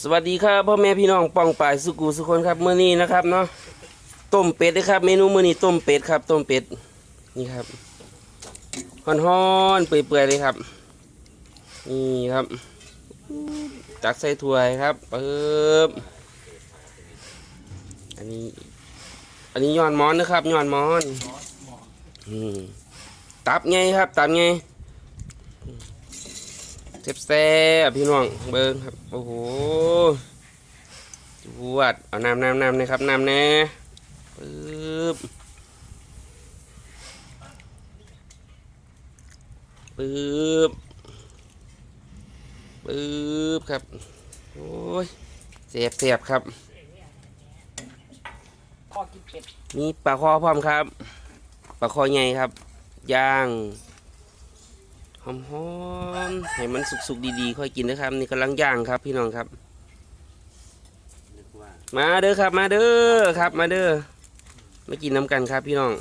สวัสดีครับพ่อแม่พี่น้องป้องป่ายสุกูสุคนครับเมื้อนี้นะครับเนาะต้มเป็ดนะครับ เมนูเมื้อนี้ต้มเป็ดครับ ต้มเป็ดนี่ครับฮ้อนๆเปื่อยๆเลยครับ นี่ครับตักใส่ถ้วยครับปึ๊บอันนี้ อันนี้ย้อนมอนนะครับย้อนมอนอืมตับไงครับตับไง แซ่บๆพี่น้องเบิ้งครับโอ้โหจวดเอาน้ำน้ำน้ำนะครับน้ำแน่ปึ๊บปึ๊บปึ๊บครับโอ้ยเสียบเสียบครับพอกินเป็ดมีปลาคอพร้อมครับปลาคอใหญ่ครับย่าง หอมๆให้มันสุกๆดีๆ ค่อยกินนะครับ นี่กำลังย่างครับพี่น้องครับ มาเด้อครับ มาเด้อครับ มาเด้อมากินน้ำกันครับพี่น้อง